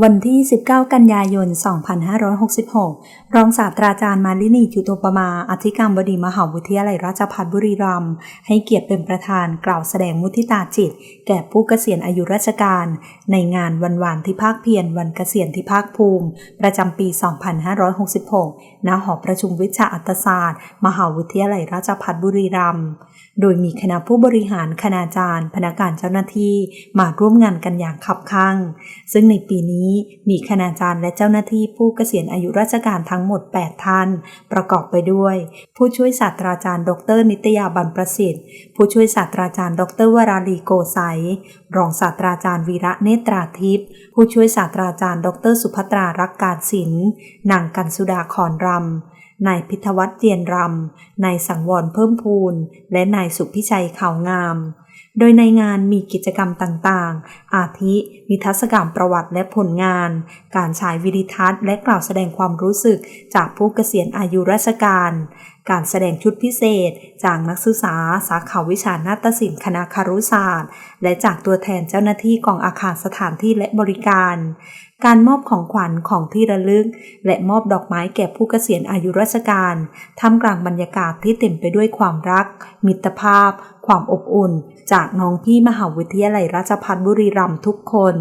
วันที่ 19 กันยายน 2566 รองศาสตราจารย์มาลินีจุโตปมา อธิการบดีมหาวิทยาลัยราชภัฏบุรีรัมย์ ให้เกียรติเป็นประธานกล่าวแสดงมุทิตาจิต แก่ผู้เกษียณอายุราชการ ในงานวันวานที่ภาคเพียรวันเกษียณที่ภาคภูมิ ประจำปี 2566 ณ หอประชุมวิชาอัตศาสตร์ มหาวิทยาลัยราชภัฏบุรีรัมย์ โดยมีคณะผู้บริหาร คณาจารย์ พนักงานเจ้าหน้าที่ มาร่วมงานกันอย่างขับข้างซึ่งในปีนี้มีคณาจารย์และเจ้าหน้าที่ผู้เกษียณอายุราชการทั้งหมด 8 ท่าน ประกอบไปด้วย ผู้ช่วยศาสตราจารย์ ดร นิตยาบันประสิทธิ์ ผู้ช่วยศาสตราจารย์ ดรวราลีโกไสรองศาสตราจารย์วีระเนตราทิพย์ผู้ช่วยศาสตราจารย์ ดร สุภัตรารักการศิลป์นางกันสุดาคอนรำนายพิทวัตเจียนรำนายสังวรเพิ่มพูน และนายสุพิชัยข่าวงาม โดยในงานมีกิจกรรมต่างๆ อาทิ นิทรรศการประวัติและผลงาน การฉายวิดิทัศน์และกล่าวแสดงความรู้สึกจากผู้เกษียณอายุราชการ การแสดงชุดพิเศษ จากนักศึกษาสาขาวิชานาฏศิลป์คณะคารุศาสตร์ และจากตัวแทนเจ้าหน้าที่กองอาคารสถานที่และบริการ การมอบของขวัญของที่ระลึก และมอบดอกไม้แก่ผู้เกษียณอายุราชการท่ามกลางบรรยากาศที่เต็มไปด้วยความรัก มิตรภาพ ความอบอุ่น จากน้องพี่มหาวิทยาลัยราชภัฏบุรีรัมย์ทุกคน